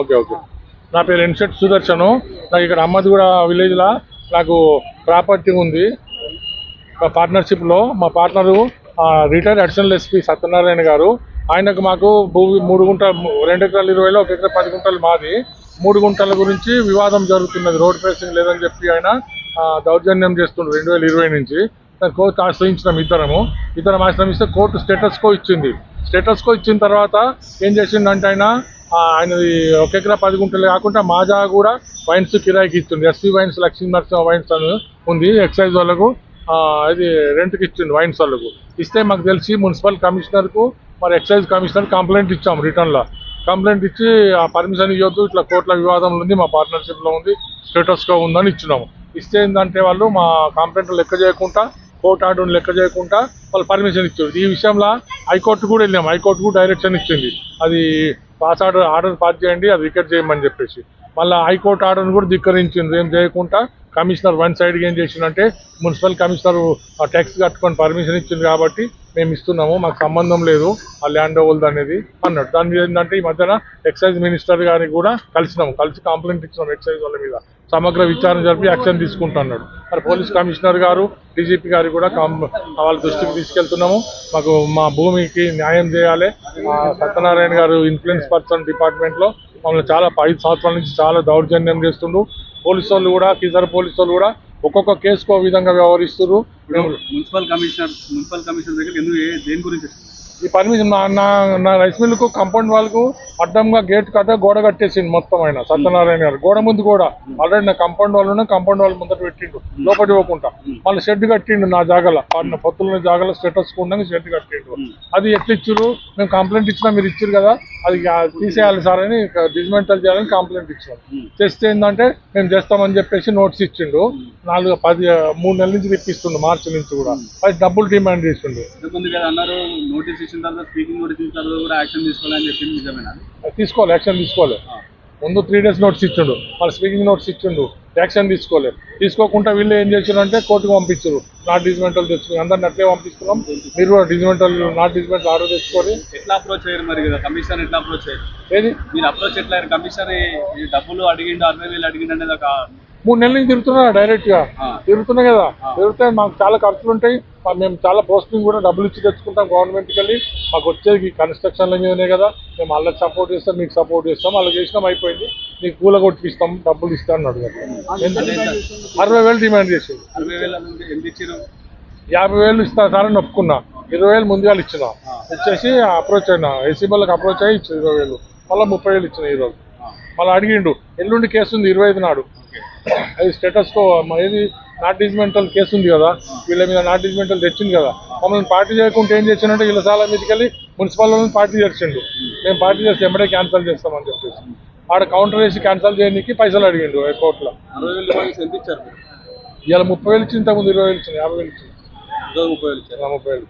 Okay okay. నా పేరు ఎన్షెట్ సుదర్శను. నాకు ఇక్కడ అమ్మదిగూడ విలేజ్లో. నాకు ప్రాపర్టీ ఉంది. పార్ట్నర్షిప్లో మా partner retired additional SP Satyanarayana garu. ఆయనకు మాకు భూమి మూడు గుంటలు రెండు ఎకరాలు ఇరవైలో ఒక ఎకరా పది గుంటలు మాది. మూడు గుంటల గురించి వివాదం జరుగుతున్నది. రోడ్ ఫేసింగ్ లేదని చెప్పి ఆయన దౌర్జన్యం చేస్తుండ్రు రెండు వేల ఇరవై నుంచి. దాన్ని కోర్టు ఆశ్రయించినాం ఇద్దరము. ఇద్దరం ఆశ్రమిస్తే కోర్టు స్టేటస్ కో ఇచ్చింది. స్టేటస్ కో ఇచ్చిన తర్వాత ఏం చేసిండంటే ఆయన ఆయనది ఒక ఎకరా పది గుంటలు కాకుండా మాజా కూడా వైన్స్ కిరాయికి ఇస్తుంది SC wines Lakshmi Narasimha wines అని ఉంది ఎక్సైజ్ వాళ్ళకు అది ఇది రెంట్కి ఇచ్చింది వైన్స్ వాళ్ళకు. ఇస్తే మాకు తెలిసి మున్సిపల్ కమిషనర్కు మరి ఎక్సైజ్ కమిషనర్ కంప్లైంట్ ఇచ్చాం రిటర్న్లో. కంప్లైంట్ ఇచ్చి ఆ పర్మిషన్ ఇవ్వద్దు ఇట్లా కోర్టుల వివాదంలో ఉంది మా పార్ట్నర్షిప్లో ఉంది స్టేటస్గా ఉందని ఇచ్చినాము. ఇస్తే ఏంటంటే వాళ్ళు మా కంప్లైంట్ లెక్క చేయకుండా కోర్టు ఆర్డర్ని లెక్క చేయకుండా వాళ్ళు పర్మిషన్ ఇచ్చారు. ఈ విషయంలో హైకోర్టు కూడా వెళ్ళాము హైకోర్టు కూడా డైరెక్షన్ ఇచ్చింది. అది పాస్ ఆర్డర్ ఆర్డర్ పాస్ చేయండి అది వికెట్ చేయమని చెప్పేసి. మళ్ళీ హైకోర్టు ఆర్డర్ని కూడా ధిక్కరించింది ఏం చేయకుండా కమిషనర్ వన్ సైడ్గా ఏం చేసిందంటే మున్సిపల్ కమిషనర్ ట్యాక్స్ కట్టుకొని పర్మిషన్ ఇచ్చింది కాబట్టి మేము ఇస్తున్నాము మాకు సంబంధం లేదు ఆ ల్యాండ్ ఓల్డ్ అనేది అన్నాడు. దాని మీద ఏంటంటే ఈ మధ్యన ఎక్సైజ్ మినిస్టర్ గారికి కూడా కలిసినాము కలిసి కంప్లైంట్ ఇచ్చినాం ఎక్సైజ్ వాళ్ళ మీద. సమగ్ర విచారణ జరిపి యాక్షన్ తీసుకుంటున్నాడు. మరి పోలీస్ కమిషనర్ గారు డీజీపీ గారు కూడా వాళ్ళ దృష్టికి తీసుకెళ్తున్నాము. మాకు మా భూమికి న్యాయం చేయాలి. సత్యనారాయణ గారు ఇన్ఫ్లుయెన్స్ పర్సన్ డిపార్ట్మెంట్లో మమ్మల్ని చాలా ఐదు సంవత్సరాల నుంచి చాలా దౌర్జన్యం చేస్తుండ్రు పోలీసు వాళ్ళు కూడా కిజర్ పోలీసు వాళ్ళు కూడా ఒక్కొక్క కేసుకు ఒక విధంగా వ్యవహరిస్తున్నారు మున్సిపల్ కమిషనర్ మున్సిపల్ కమిషనర్ దగ్గర ఎందుకు దేని గురించి? ఈ పర్మిషన్ నా నా రైస్ మిల్లుకు కంపౌండ్ వాళ్ళకు అడ్డంగా గేట్ కట్ట గోడ కట్టేసింది మొత్తం ఆయన. సత్యనారాయణ గారు. గోడ ముందు కూడా ఆల్రెడీ నా కంపౌండ్ వాళ్ళు కంపౌండ్ వాళ్ళు ముందట పెట్టిండు. లోపలి పోకుండా. మళ్ళీ షెడ్ కట్టిండు నా జాగల. నా పొత్తుల జాగల స్టేటస్ ఉండగా షెడ్ కట్టిండు. అది ఎట్లా ఇచ్చారు మేము కంప్లైంట్ ఇచ్చినా మీరు ఇచ్చారు కదా? అది తీసేయాలి సార్ అని డిస్మెంటల్ చేయాలని కంప్లైంట్ ఇచ్చినాం. చేస్తే ఏంటంటే మేము చేస్తామని చెప్పేసి నోట్స్ ఇచ్చిండు. నాలుగు పది మూడు నెలల నుంచి తెప్పిస్తుండు మార్చి నుంచి కూడా. అది డబ్బులు డిమాండ్ చేసిండు. కదా అన్నారు? నోటీస్ ఇచ్చిన తర్వాత స్పీకింగ్ నోటీస్ ఇచ్చిన తర్వాత కూడా యాక్షన్ తీసుకోవాలని చెప్పింది నిజమేనా? తీసుకోవాలి యాక్షన్ తీసుకోవాలి. ముందు త్రీ డేస్ నోట్స్ ఇచ్చిండు మళ్ళీ స్పీకింగ్ నోట్స్ ఇచ్చిండు యాక్షన్ తీసుకోలేదు తీసుకోకుండా వీళ్ళు ఏం చేశారు అంటే కోర్టుకు పంపించారు నాట్ డిజిమెంటల్ తెచ్చుకుని అందరిని అట్లే పంపిస్తున్నాం. మీరు కూడా డిజిమెంటల్ నాట్ డిజిమెంటల్ ఆర్డర్ తెచ్చుకొని. ఎట్లా అప్రోచ్ అయ్యారు మరి కదా? కమిషనర్ ఎట్లా అప్రోచ్ అయ్యారు ఏది? మీరు అప్రోచ్ ఎట్లా అయ్యారు ఈ డబ్బులు అడిగిండు అరవై వేలు అడిగిండు అనేది ఒక మూడు నెలల నుంచి తిరుగుతున్నా డైరెక్ట్గా. ఆ. తిరుగుతున్నా కదా. తిరిగితే మాకు చాలా ఖర్చులు ఉంటాయి. మేము చాలా పోస్టింగ్ కూడా డబ్బులు ఇచ్చి తెచ్చుకుంటాం గవర్నమెంట్కి వెళ్ళి. మాకు వచ్చేది కన్స్ట్రక్షన్ల మీదనే కదా. మేము వాళ్ళకి సపోర్ట్ చేస్తాం మీకు సపోర్ట్ చేస్తాం. వాళ్ళకి చేసినాం అయిపోయింది. మీకు కూల కొట్టిస్తాం డబ్బులు ఇస్తాం అన్నాడు? అరవై వేలు డిమాండ్ చేసి అరవై వేల నుండి ఎంత ఇచ్చారు యాభై వేలు ఇస్తా సార్ అని ఒప్పుకున్నా ఇరవై వేలు ముందుగా ఇచ్చిన. ఇచ్చేసి అప్రోచ్ అయినా ఏసీ వాళ్ళకి అప్రోచ్ అయ్యి ఇచ్చిన ఇరవై వేలు. మళ్ళీ ముప్పై వేలు ఇచ్చిన ఈరోజు. మళ్ళీ అడిగిండు ఎల్లుండి కేసు ఉంది ఇరవై ఐదు నాడు అది స్టేటస్ కో ఏది నాట్ డిజిమెంటల్ కేసు ఉంది కదా వీళ్ళ మీద నాట్ డిజిమెంటల్ తెచ్చింది కదా మమ్మల్ని పార్టీ చేయకుండా ఏం చేసిందంటే వీళ్ళ సాల మీదకి వెళ్ళి మున్సిపల్ పార్టీ చేసిండు. మేము పార్టీ చేస్తే ఎంబడే క్యాన్సిల్ చేస్తామని చెప్పేసి. ఆడ కౌంటర్ వేసి క్యాన్సిల్ చేయడానికి పైసలు అడిగిండు కోర్టులో. ఇవాళ ముప్పై వేలు ఇచ్చింది ఇంతకుముందు ఇరవై వేలు ఇచ్చింది యాభై వేలు ఇచ్చింది. ముప్పై వేలు ఇచ్చారు. ముప్పై వేలు